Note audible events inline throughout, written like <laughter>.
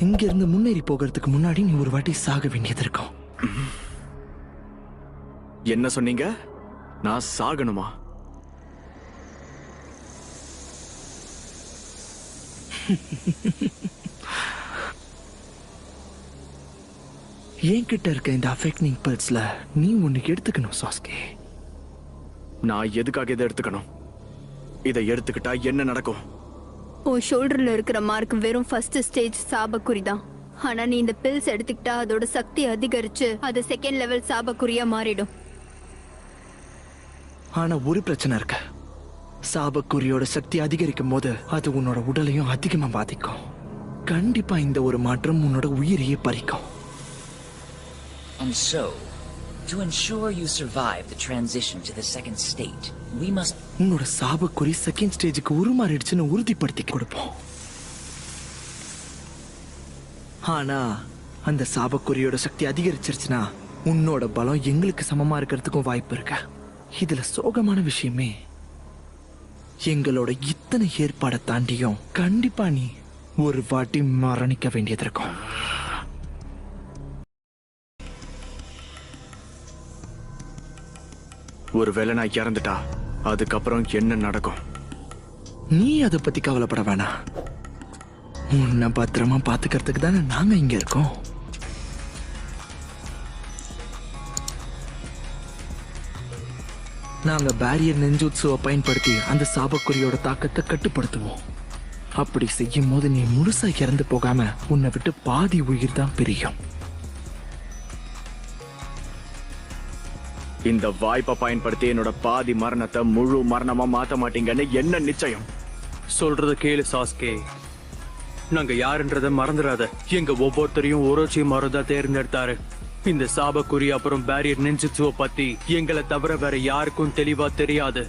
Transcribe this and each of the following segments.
இங்க இருந்து முன்னேறி போகிறதுக்கு முன்னாடி நீ ஒரு வாட்டி சாக வேண்டியது இருக்கும். என்ன சொன்னீங்க? நான் சாகணுமா? <laughs> என்கிட்ட இருக்க இந்த அஃபெக்டிங் பல்ஸ்ல நீ ஒன்னு எடுத்துக்கணும் சாஸ்கே நான் எதுக்காக இதை எடுத்துக்கணும்? இதை எடுத்துக்கிட்டா என்ன நடக்கும்? உன் ஷோல்டர்ல இருக்கிற மார்க் வெறும் ஃபர்ஸ்ட் ஸ்டேஜ் சாபக்குறி தான். ஆனா நீ இந்த பில்ஸ் எடுத்துக்கிட்டா அதோட சக்தி அதிகரிச்சு அது செகண்ட் லெவல் சாபக்குறியா மாறிடும். ஆனா ஒரு பிரச்சனை இருக்கு. சாபக்குறியோட சக்தி அதிகரிக்கும் போது அது உன்னோட உடலையும் அதிகமா பாதிக்கும். கண்டிப்பா இந்த ஒரு மாற்றம் உன்னோட உயிரையே பறிக்கும். And so, to ensure you survive the transition to the second state, we must உன்னோட சாபக்குறி செகண்ட் ஸ்டேஜுக்கு உருமாறிடுச்சுன்னு உறுதிப்படுத்தி கொடுப்போம். ஆனா அந்த சாபக்குறியோட சக்தி அதிகரிச்சிருச்சுன்னா உன்னோட பலம் எங்களுக்கு சமமா இருக்கிறதுக்கும் வாய்ப்பு இருக்கு. இதுல சோகமான விஷயமே எங்களோட இத்தனை ஏற்பாடை தாண்டியும் கண்டிப்பா நீ ஒரு வாட்டி மரணிக்க வேண்டியது இருக்கும். ஒருவேளை நான் இறந்துட்டா அதுக்கப்புறம் என்ன நடக்கும்? நீ அதை பத்தி கவலைப்பட வேணாம் உன்னை பத்திரமா பாத்துக்கிறதுக்கு தானே நாங்க இங்க இருக்கோம். நாங்க பேரியர் நெஞ்சுத்சுவை பயன்படுத்தி அந்த சாபக்குறியோட தாக்கத்தை கட்டுப்படுத்துவோம். அப்படி செய்யும் போது நீ முழுசா இறந்து போகாம உன்னை விட்டு பாதி உயிர் தான் பிரியும். இந்த வாய்ப்பை பயன்படுத்தி என்னோட பாதி மரணத்தை முழு மரணமா மாத்த மாட்டீங்கன்னு என்ன நிச்சயம்? சொல்றத கேளு சாஸ்கே. நாங்க யாருன்றத மறந்துடாத. எங்க ஒவ்வொருத்தரையும் ஒரோச்சி மருதா தேர்ந்தெடுத்தாரு. இந்த சாபக்குறி அப்புறம் பேரியர் நெஞ்சுச்சுவ பத்தி எங்களை தவிர வேற யாருக்கும் தெளிவா தெரியாது.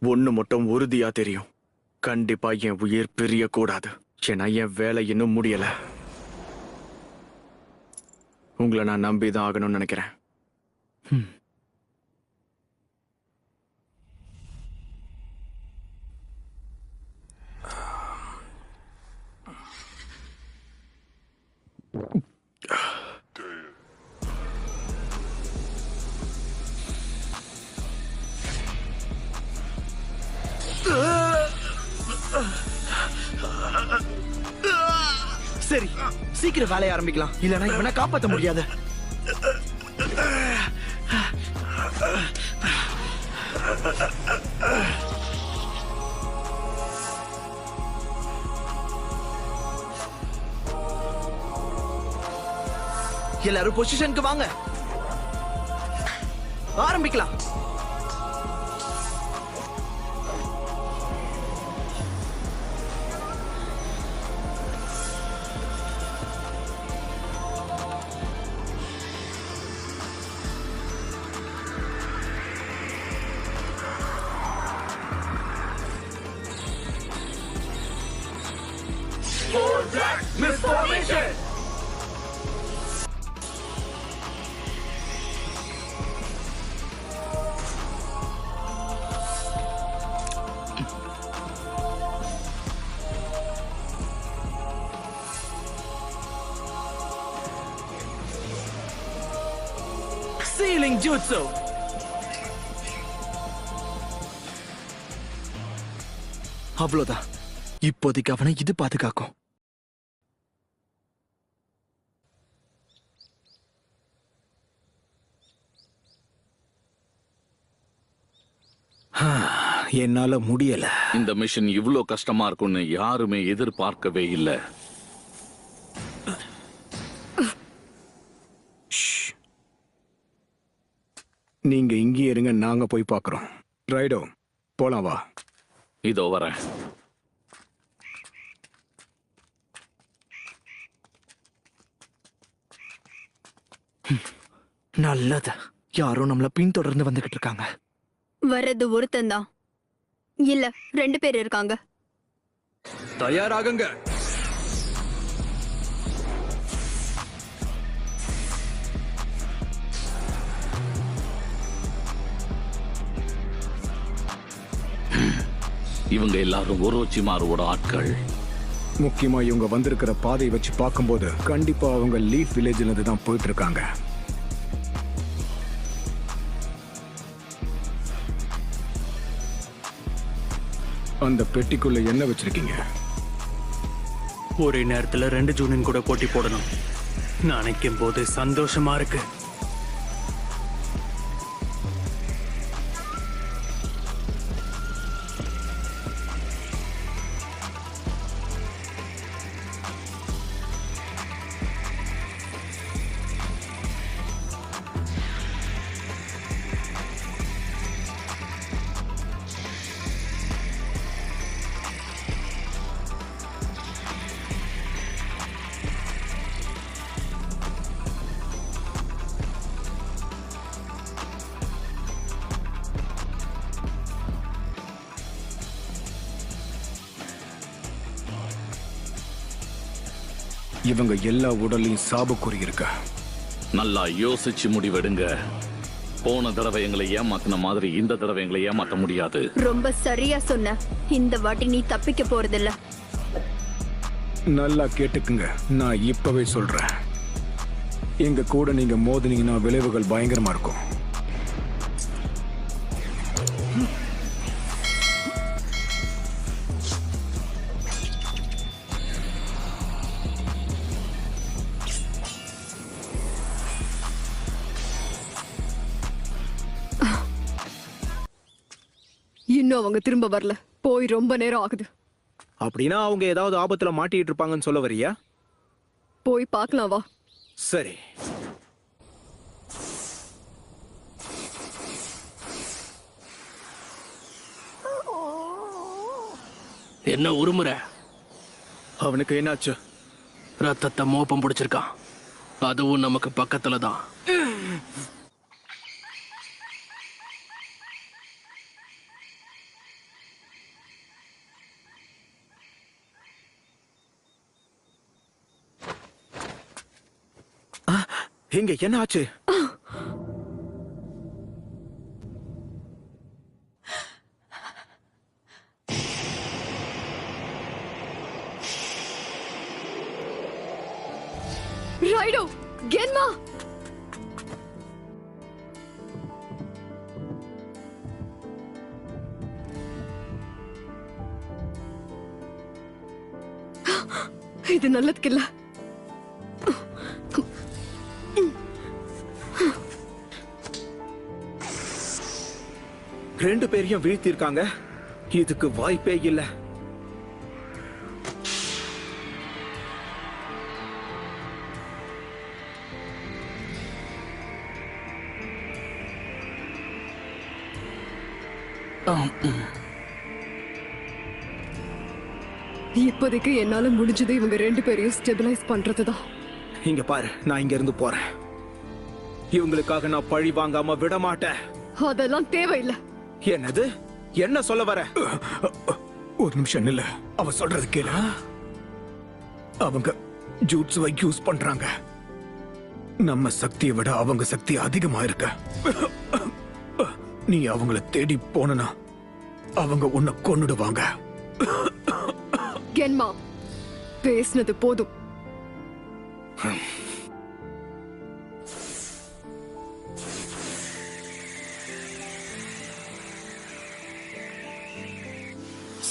ஒன்று மட்டும் உறுதியா தெரியும். கண்டிப்பா என் உயிர் பிரிய கூடாது ஏன்னா என் வேலை இன்னும் முடியல. உங்களை நான் நம்பிதான் ஆகணும்னு நினைக்கிறேன். சீக்கிரம் வேலையை ஆரம்பிக்கலாம். இல்லனா இவனை காப்பாத்த முடியாது. எல்லாரும் பொசிஷனுக்கு வாங்க. ஆரம்பிக்கலாம். ஜூட்ஸோ அவ்வளவுதான் இப்போதைக்கு அவனை இது பாதுகாக்கும். என்னால முடியல. இந்த மிஷன் இவ்ளோ கஷ்டமா இருக்கும்னு யாருமே எதிர்பார்க்கவே இல்ல. நீங்க இங்கேயே இருங்க நாங்க போய் பார்க்கறோம். ரைடோ போலாம் வா. இதோ வரேன். <laughs> நல்லது. யாரோ நம்மள பின்தொடர்ந்து வந்துகிட்டு இருக்காங்க. வர்றது ஒருத்தன் தான். இல்ல ரெண்டு பேர் இருக்காங்க. தயாராகுங்க. இவங்க எல்லாரும் ஒரோச்சிமாரோட ஆட்கள். முக்கியமா இவங்க வந்திருக்கிற பாதையை வச்சு பார்க்கும்போது கண்டிப்பா அவங்க லீஃப் வில்லேஜ்ல இருந்து தான் போயிட்டு இருக்காங்க அந்த பெட்டிக்குள்ள என்ன வச்சிருக்கீங்க? ஒரே நேரத்துல ரெண்டு ஜூனின் கூட போட்டி போடணும். நினைக்கும் போது சந்தோஷமா இருக்கு. இவங்க எல்லா உடலையும் சாபக்குறி இருக்க நல்லா யோசிச்சு முடிவெடுங்க. போன தடவை எங்களை ஏமாத்தின மாதிரி இந்த தடவை எங்களை ஏமாத்த முடியாது. ரொம்ப சரியா சொன்ன. இந்த வாட்டி நீ தப்பிக்க போறதில்ல. நல்லா கேட்டுக்குங்க. நான் இப்பவே சொல்றேன். எங்க கூட நீங்க மோதினீங்கன்னா விளைவுகள் பயங்கரமா இருக்கும். இன்னும் அவங்க திரும்ப வரல. போய் ரொம்ப நேரம் ஆகுது. அப்படின்னா அவங்க ஏதாவது ஆபத்துல மாட்டிட்டு இருப்பாங்கன்னு சொல்ல வரியா? போய் பார்க்கலாம் வா. சரி. என்ன உருமுற? அவனுக்கு என்னாச்சு? ரத்தத்தை மோப்பம் பிடிச்சிருக்கான். அதுவும் நமக்கு பக்கத்துல தான். எங்க என்ன ஆச்சு ரெண்டு பேரையும் வீழ்த்திருக்காங்க இதுக்கு வாய்ப்பே இல்ல. இப்போதைக்கு என்னால முடிஞ்சது இவங்க ரெண்டு பேரையும் ஸ்டெபிலைஸ் பண்றதுதான். இங்க பாரு நான் இங்க இருந்து போறேன். இவங்களுக்காக நான் பழி வாங்காம விட மாட்டேன் அதெல்லாம் தேவையில்லை. என்னது? என்ன சொல்ல வர? ஒரு நிமிஷம் இல்ல அவ சொல்றது கேளு. அவங்க ஜூட்ஸுவை யூஸ் பண்றாங்க. நம்ம சக்தியை விட அவங்க சக்தி அதிகமா இருக்க. நீ அவங்கள தேடி போனா அவங்க உன்னை கொன்னுடுவாங்க. கென்மா பேசினது போதும்.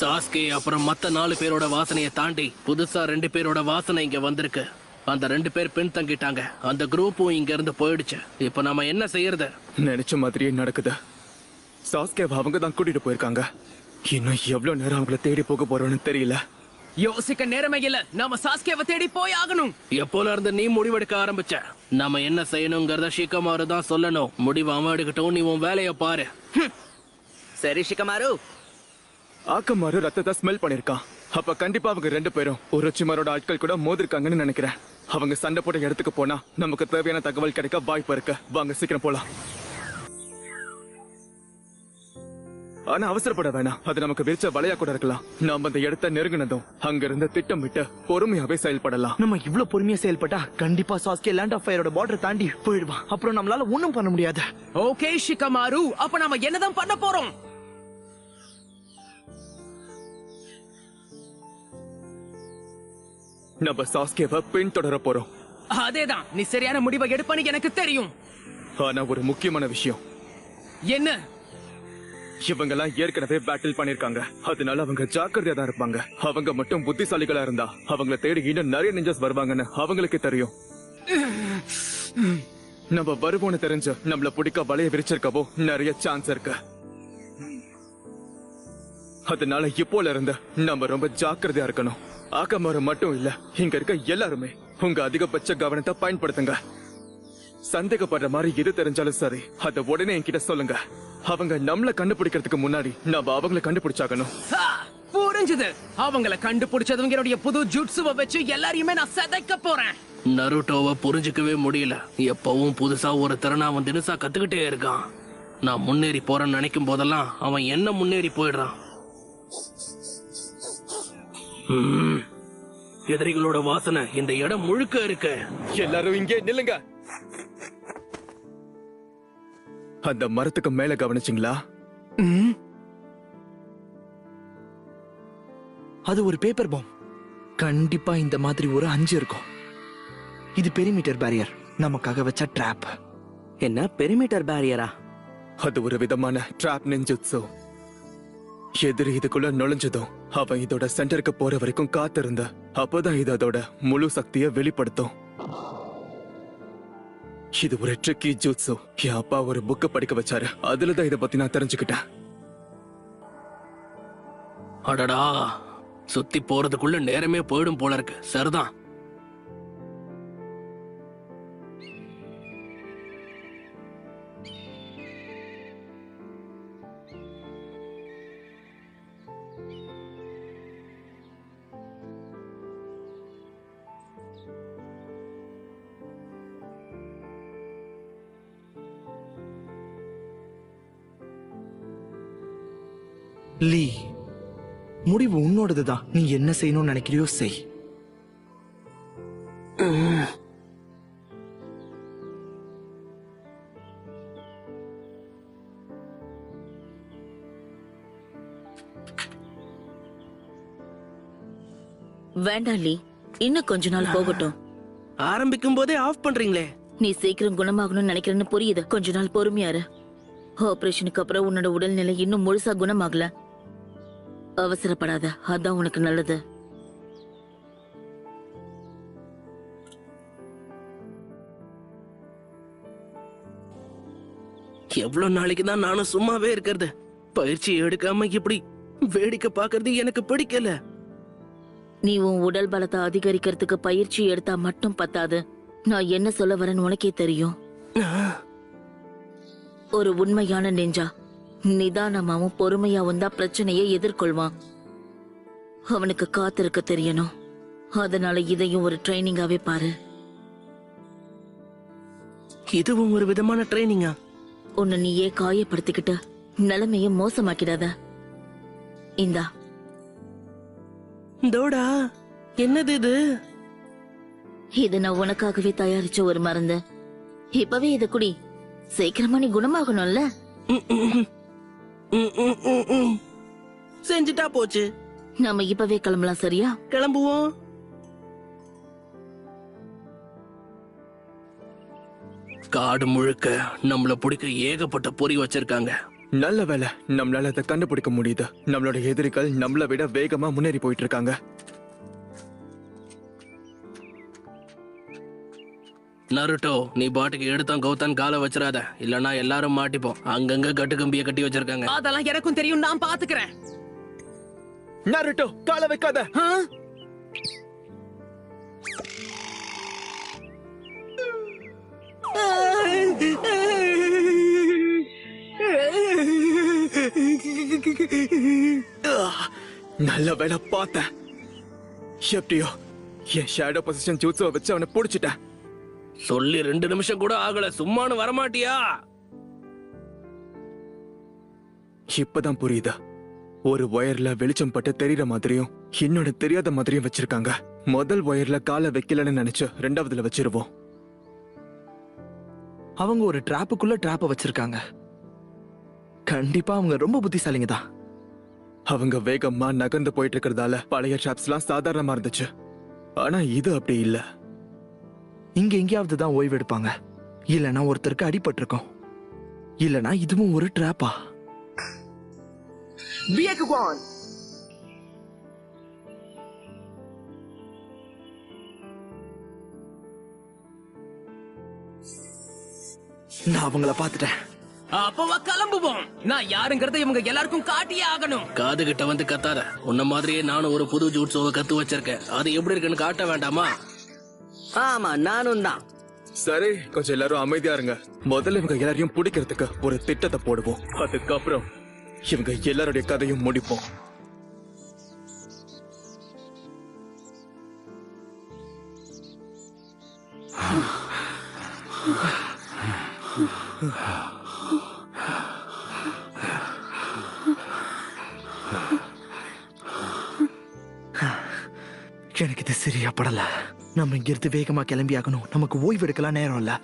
சாஸ்கே அப்புறம் மத்த நாலு பேரோட வாசனையை தாண்டி புதுசா ரெண்டு பேரோட வாசனை இங்க வந்திருக்கு. அந்த ரெண்டு பேர் பின் தங்கிட்டாங்க. அந்த குரூப்பும் இங்க இருந்து போயிடுச்சு. இப்ப நாம என்ன செய்யறது? நினைச்ச மாதிரியே நடக்குது. சாஸ்கேவ அவங்க தான் கூட்டிட்டு போயிருக்காங்க. இன்னும் எவ்வளவு நேரம் அவங்கள தேடி போக போறோம்னு தெரியல. யோசிக்க நேரமே இல்ல. நாம சாஸ்கேவை தேடி போய் ஆகணும். எப்போல இருந்து நீ முடிவெடுக்க ஆரம்பிச்ச? நாம என்ன செய்யணுங்கிறத ஷிகமாரு தான் சொல்லணும். முடிவு அவன் எடுக்கட்டும் நீ உன் வேலைய பாரு. சரி ஷிகமாரு. ஆக்கமாரு ரத்தத்தை ஸ்மெல் பண்ணிருக்கான். அப்ப கண்டிப்பா அவங்க ரெண்டு பேரும் உரோச்சிமாரோட ஆட்கள் கூட மோதிருக்காங்கன்னு நினைக்கிறேன். அவங்க சண்டை போட்ட இடத்துக்கு போனா நமக்கு தேவையான தகவல் கிடைக்க வாய்ப்பு இருக்கு. வாங்க சீக்கிரம் போலாம். ஆனா அவசரப்பட வேணாம். அது நமக்கு விரிச்ச வலையா கூட இருக்கலாம். நாம அந்த இடத்தை நெருங்கினதும் அங்கிருந்து திட்டமிட்டு பொறுமையாவே செயல்படலாம். நம்ம இவ்ளோ பொறுமையா செயல்பட்டா கண்டிப்பா சாஸ்கே லேண்ட் ஆஃப் ஃபயரோட பார்டர் தாண்டி போயிடுவான். அப்புறம் நம்மளால ஒண்ணும் பண்ண முடியாது. Okay Shikamaru. அப்ப நாம என்னதான் பண்ண போறோம்? நம்ம சாஸ்கேவை பின்தொடர போறோம். அதேதான். நீ சரியான முடிவை எடுப்பன்னு எனக்கு தெரியும். ஆனா ஒரு முக்கியமான விஷயம். என்ன? இவங்கெல்லாம் ஏற்கனவே பேட்டில் பண்ணிருக்காங்க. அதனால அவங்க ஜாக்கிரதையா தான் இருப்பாங்க. அவங்க மட்டும் புத்திசாலிகளா இருந்தா அவங்கள தேடி இன்னும் நிறைய நெஞ்சஸ் வருவாங்கன்னு அவங்களுக்கு தெரியும். நம்ம வருவோம்னு தெரிஞ்சு நம்மள பிடிக்க வலைய விரிச்சிருக்கவோ நிறைய சான்ஸ் இருக்கு. அதனால இப்போல இருந்து நம்ம ரொம்ப ஜாக்கிரதையா இருக்கணும். ஆக்கமரம் மட்டும் இல்ல. இங்க இருக்க எல்லாருமே உங்க அதிகபட்ச கவனத்தை பயன்படுத்துங்க. சந்தேகப்படுற மாதிரி எது தெரிஞ்சாலும் சரி அத உடனே என்கிட்ட சொல்லுங்க. அவங்க நம்மள கண்டுபிடிக்கிறதுக்கு முன்னாடி நம்ம அவங்கள கண்டுபிடிச்சாகணும். புரிஞ்சுது. அவங்கள கண்டுபிடிச்சதும் என்னுடைய புது ஜுட்சுவை வச்சு எல்லாரையுமே நான் சிதைக்க போறேன். நருட்டோவை புரிஞ்சுக்கவே முடியல. எப்பவும் புதுசா ஒரு திறனா அவன் தினசா கத்துக்கிட்டே இருக்கான். நான் முன்னேறி போறேன்னு நினைக்கும் போதெல்லாம் அவன் என்ன முன்னேறி போயிடுறான்? எதிரிகளோட வாசனை இந்த இடம் முழுக்க இருக்கு. எல்லாரும் இங்கே நில்லுங்க. அந்த மரத்துக்கு மேல கவனிச்சிங்களா? அது ஒரு பேப்பர் பாம். கண்டிப்பா இந்த மாதிரி ஒரு அஞ்சு இருக்கும். இது பெரிமீட்டர் பேரியர். நமக்காக வச்ச ட்ராப் என்ன? பெரிமீட்டர் பேரியரா? அது ஒரு விதமான ட்ராப் நெஞ்சுட்சோ எதிரி இதுக்குள்ள நுழைஞ்சதும் அவன் இதோட சென்டருக்கு போற வரைக்கும் காத்திருந்த. அப்பதான் இது அதோட முழு சக்தியை வெளிப்படுத்தும். இது ஒரு ட்ரிக்கி ஜூட்ஸோ என் அப்பா ஒரு புக்க படிக்க வச்சாரு. அதுலதான் இதை பத்தி நான் தெரிஞ்சுக்கிட்டேன். அடடா. சுத்தி போறதுக்குள்ள நேரமே போயிடும் போல இருக்கு. சரிதான். லீ முடிவு உன்னோடதுதான். நீ என்ன செய்யணும்னு நினைக்கிறியோ செய். வேண்டாம் லீ. இன்னும் கொஞ்ச நாள் போகட்டும். ஆரம்பிக்கும் போதே ஆஃப் பண்றீங்களே. நீ சீக்கிரம் குணமாகணும்னு நினைக்கிறேன்னு புரியுது. கொஞ்ச நாள் பொறுமையா இரு. ஆபரேஷனுக்கு அப்புறம் உன்னோட உடல்நிலை இன்னும் முழுசா குணமாகல. அவசரப்படாத. அதான் உனக்கு நல்லது. எவ்வளவு நாளைக்கு தான் நானும் சும்மாவே இருக்கிறது. பயிற்சி எடுக்காம இப்படி வேடிக்கை பார்க்கறது எனக்கு பிடிக்கல. நீ உன் உடல் பலத்தை அதிகரிக்கிறதுக்கு பயிற்சி எடுத்தா மட்டும் பத்தாது. நான் என்ன சொல்ல வரேன்னு உனக்கே தெரியும். ஒரு உண்மையான நெஞ்சா. நிதானமாவும் பொறுமையாவும் தான் பிரச்சனையை எதிர்கொள்வான். அவனுக்கு காத்திருக்க தெரியணும். அதனால இதையும் ஒரு ட்ரைனிங்காவே பாரு. இதுவும் ஒரு விதமான ட்ரைனிங்கா? உன்னை நீயே காயப்படுத்திக்கிட்டு நிலைமைய மோசமாக்கிடாத. இந்தா. தோடா என்னது இது? இது நான் உனக்காகவே தயாரிச்ச ஒரு மருந்து. இப்பவே இத குடி. சீக்கிரமா நீ குணமாகணும்ல. செஞ்சுட்டா போச்சு. நாம இப்பவே கிளம்பலாம் சரியா? கிளம்புவோம். காடு முழுக்க நம்மள பிடிக்க ஏகப்பட்ட பொறி வச்சிருக்காங்க. நல்ல வேலை நம்மளால அதை கண்டுபிடிக்க முடியுது. நம்மளோட எதிரிகள் நம்மளை விட வேகமா முன்னேறி போயிட்டு இருக்காங்க. நருட்டோ நீ பாட்டுக்கு எடுத்தான் கௌதான் காலை வச்சிடாத. இல்லனா எல்லாரும் மாட்டிப்போம். அங்கங்க கட்டு கம்பிய கட்டி வச்சிருக்காங்க. அதெல்லாம் எனக்கும் தெரியும் நான் பாத்துக்கிறேன். நருட்டோ காலை வைக்காத? நல்ல வேலை பார்த்தேன். எப்படியோ என் ஷேடோ பொசிஷன் ஜூட்ஸோ வச்சு அவனை புடிச்சிட்டேன். சொல்லி ரெண்டு நிமிஷம் கூட ஆகல. சும்மானு வரமாட்டியா? இப்பதான் புரியுது? ஒரு ஒயர்ல வெளிச்சம் பட்டு தெரியற மாதிரியும் இன்னொன்னு தெரியாத மாதிரியும் வச்சிருக்காங்க. முதல் ஒயர்ல காலை வைக்கலன்னு நினைச்சு ரெண்டாவதுல வச்சிருவோம். அவங்க ஒரு டிராப்புக்குள்ள டிராப்ப வச்சிருக்காங்க. கண்டிப்பா அவங்க ரொம்ப புத்திசாலிங்க தான். அவங்க வேகமா நகர்ந்து போயிட்டு இருக்கிறதால பழைய ட்ராப்ஸ்லாம் சாதாரணமா இருந்துச்சு. ஆனா இது அப்படி இல்லை. இங்க எங்கேயாவது தான் ஓய்வு எடுப்பாங்க. இல்லனா ஒருத்தருக்கு அடிபட்டிருக்கும். இல்லனா இதுவும் ஒரு ட்ராப்பா நான் அவங்கள பார்த்துட்டேன். அப்பவா கிளம்புவோம். நான் யாருங்கறத இவங்க எல்லாருக்கும் காட்டியே ஆகணும். காது கிட்ட வந்து கத்தாத. உன்ன மாதிரியே நானும் ஒரு புது ஜூட்ஸோவை கத்து வச்சிருக்கேன். அது எப்படி இருக்குன்னு காட்ட வேண்டாமா? ஆமா நானும் தான். சரி கொஞ்சம் எல்லாரும் அமைதியா இருங்க. முதல்ல இவங்க எல்லாரையும் பிடிக்கிறதுக்கு ஒரு திட்டத்தை போடுவோம். அதுக்கப்புறம் இவங்க எல்லாருடைய கதையும் முடிப்போம். நம்ம இங்கிருந்து வேகமா கிளம்பி ஆகணும் நமக்கு ஓய்வு எடுக்கலாம் நேரம் இல்ல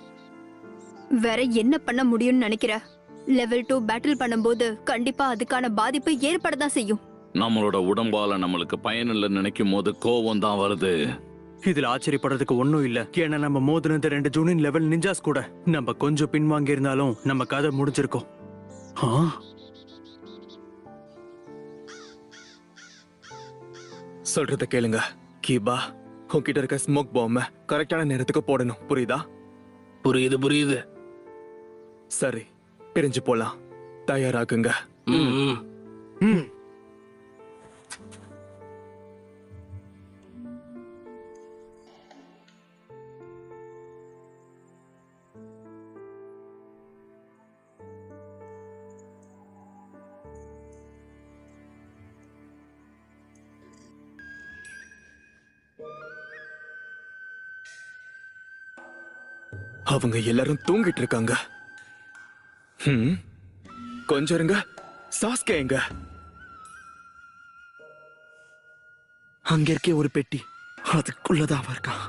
வேற என்ன பண்ண முடியும்னு நினைக்கிற? லெவல் டூ பேட்டில் பண்ணும்போது கண்டிப்பா அதுக்கான பாதிப்பு ஏற்படதான் செய்யும். நம்மளோட உடம்பால நம்மளுக்கு பயனில்லைன்னு நினைக்கும் போது கோவம் தான் வருது. இதுல ஆச்சரியப்படுறதுக்கு ஒண்ணும் இல்ல. ஏன்னா நம்ம மோதினது ரெண்டு ஜூனின் லெவல் நிஞ்சாஸ் கூட. நம்ம கொஞ்சம் பின்வாங்கி இருந்தாலும் நம்ம கதை முடிஞ்சிருக்கும். ஆ? சொல்றத கேளுங்க. கீபா உன்கிட்ட இருக்க ஸ்மோக் பாம்ப கரெக்டான நேரத்துக்கு போடணும். புரியுதா? புரியுது புரியுது. சரி பிரிஞ்சு போலாம். தயாராகுங்க. ம், ம். அவங்க எல்லாரும் தூங்கிட்டு இருக்காங்க. ம், கொஞ்சம் இருங்க. சாஸ்கே எங்க? அங்க இருக்கே ஒரு பெட்டி. அதுக்குள்ளதான் அவன் இருக்கான்.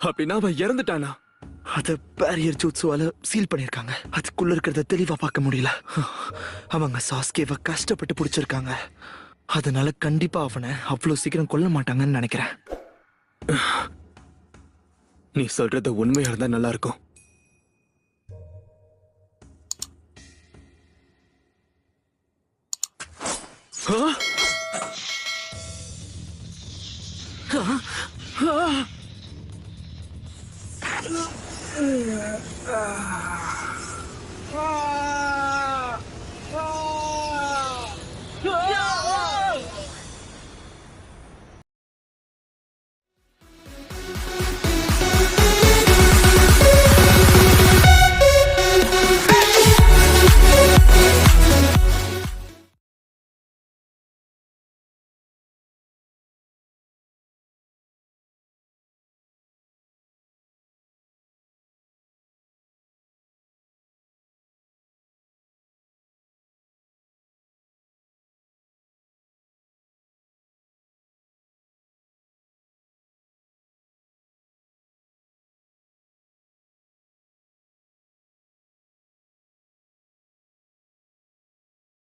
அப்படின்னா அவன் இறந்துட்டானா? அத பேரியர் ஜூட்ஸுவால சீல் பண்ணிருக்காங்க அதுக்குள்ள இருக்கிறத தெளிவா பார்க்க முடியல. அவங்க சாஸ்கேவை கஷ்டப்பட்டு பிடிச்சிருக்காங்க. அதனால கண்டிப்பா அவனை அவ்வளவு சீக்கிரம் கொல்ல மாட்டாங்கன்னு நினைக்கிறேன். நீ சொல்றது உண்மையா இருந்தா நல்லா இருக்கும் Ah!